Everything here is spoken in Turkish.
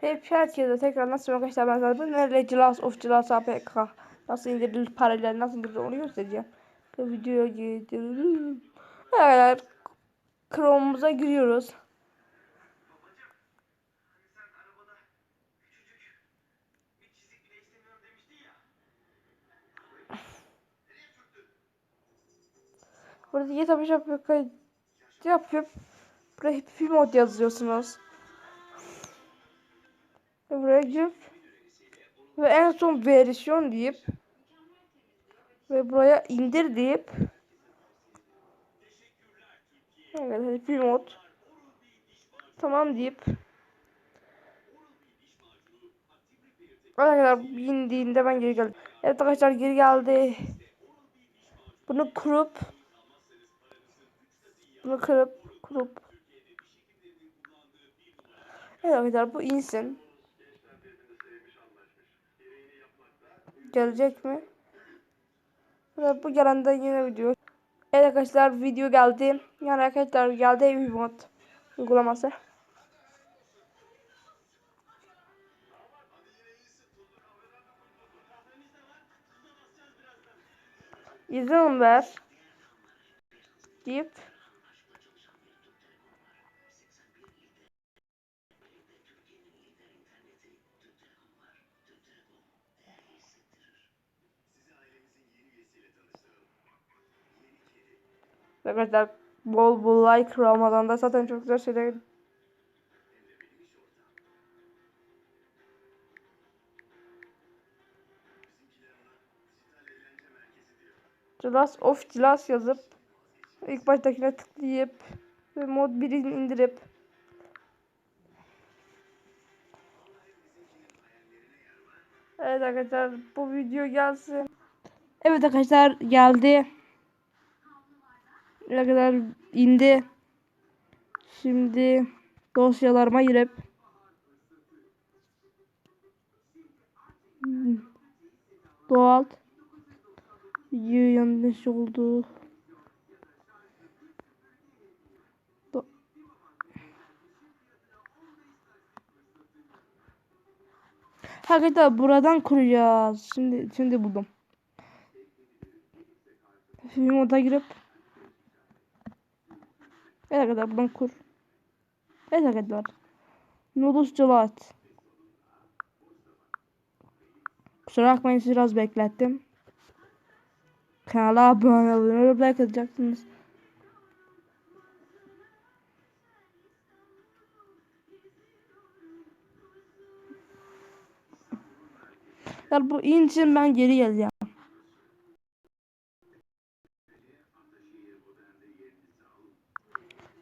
Hep herkese tekrar nasıl arkadaşlar ben zaten nerede Cilas of Cilas APK nasıl indirilir paralel nasıl indirilir onu göstereceğim. Bu videoya gidelim. Evet. Chrome'umuza giriyoruz. Burada yetmiş yapıyor. Yapıp buraya happy mod yazıyorsunuz. Girip ve en son versiyon deyip ve buraya indir deyip Evet happy mod tamam deyip Arkadaşlar indiğinde ben geri geldim. Evet arkadaşlar geri geldi. Bunu kurup bunu kırıp kurup Evet arkadaşlar bu insin. Gelecek mi? Bu gelende yine video. Evet arkadaşlar video geldi. Yani arkadaşlar geldi bir mod uygulaması. İzin ver. Deyip Arkadaşlar bol bol like Ramazan'da zaten çok güzel şeyler Cilas of Cilas yazıp ilk baştakine tıklayıp ve mod 1'i indirip Evet arkadaşlar bu video gelsin. Evet arkadaşlar geldi. Ne kadar indi. Şimdi dosyalarıma girip doğal video yanlış oldu. Do buradan kuracağız. Şimdi şimdi buldum. Film moda girip Evet arkadaşlar buradan kur. Evet arkadaşlar. Nodus Celat. Kusura bakmayın sizi biraz beklettim. Kanala abone olun. Like atacaksınız. Ya bu in için ben geri geleceğim.